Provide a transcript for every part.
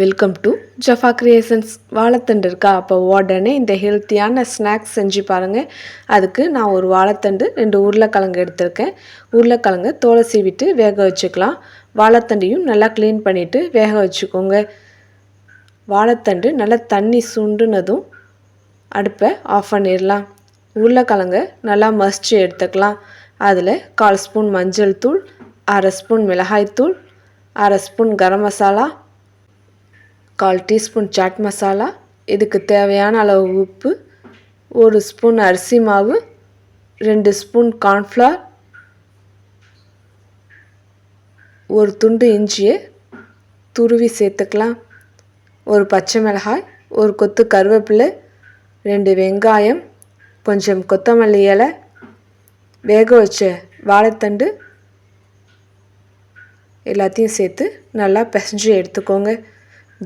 Welcome to Jaffa creations வாழைத்தண்டு இருக்கா அப்போ உடனே இந்த ஹெல்த்தியான ஸ்நாக்ஸ் செஞ்சு பாருங்கள் அதுக்கு நான் ஒரு வாழைத்தண்டு ரெண்டு உருளைக்கிழங்கு எடுத்திருக்கேன். உருளைக்கிழங்கு தோலை சீவிட்டு வேக வச்சுக்கலாம். வாழைத்தண்டையும் நல்லா க்ளீன் பண்ணிவிட்டு வேக வச்சுக்கோங்க. வாழைத்தண்டு நல்லா தண்ணி சுண்டுனதும் அடுப்பை ஆஃப் பண்ணிடலாம். உருளைக்கிழங்க நல்லா மசிச்சு எடுத்துக்கலாம். அதில் கால் ஸ்பூன் மஞ்சள் தூள் அரை ஸ்பூன் மிளகாய்த்தூள் அரை ஸ்பூன் கரம் மசாலா கால் டீஸ்பூன் சாட் மசாலா இதுக்கு தேவையான அளவு உப்பு ஒரு ஸ்பூன் அரிசி மாவு ரெண்டு ஸ்பூன் கார்ன்ஃப்ளவர் ஒரு துண்டு இஞ்சியை துருவி சேர்த்துக்கலாம். ஒரு பச்சை மிளகாய் ஒரு கொத்து கருவேப்பிலை ரெண்டு வெங்காயம் கொஞ்சம் கொத்தமல்லி இலை வேக வச்ச வாழைத்தண்டு எல்லாத்தையும் சேர்த்து நல்லா பிசைஞ்சு எடுத்துக்கோங்க.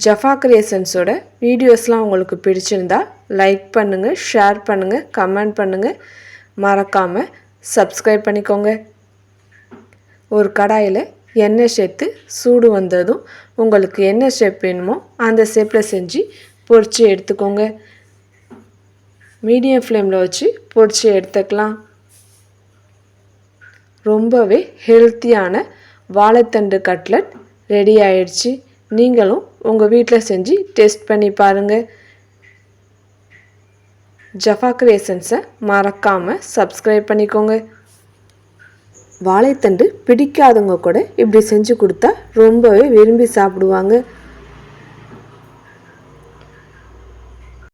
ஜஃபா கிரியேஷன்ஸோட வீடியோஸ்லாம் உங்களுக்கு பிடிச்சிருந்தா லைக் பண்ணுங்கள் ஷேர் பண்ணுங்கள் கமெண்ட் பண்ணுங்கள் மறக்காமல் சப்ஸ்கிரைப் பண்ணிக்கோங்க. ஒரு கடாயில் எண்ணெய் சேர்த்து சூடு வந்ததும் உங்களுக்கு என்ன ஷேப் வேணுமோ அந்த ஷேப்பில் செஞ்சு பொறிச்சு எடுத்துக்கோங்க. மீடியம் ஃப்ளேமில் வச்சு பொறிச்சு எடுத்துக்கலாம். ரொம்பவே ஹெல்த்தியான வாழைத்தண்டு கட்லட் ரெடி ஆயிடுச்சு. நீங்களும் உங்கள் வீட்டில் செஞ்சு டேஸ்ட் பண்ணி பாருங்கள் ஜஃபா கிரியேஷன்ஸை மறக்காமல் சப்ஸ்கிரைப் பண்ணிக்கோங்க. வாழைத்தண்டு பிடிக்காதவங்க கூட இப்படி செஞ்சு கொடுத்தா ரொம்பவே விரும்பி சாப்பிடுவாங்க.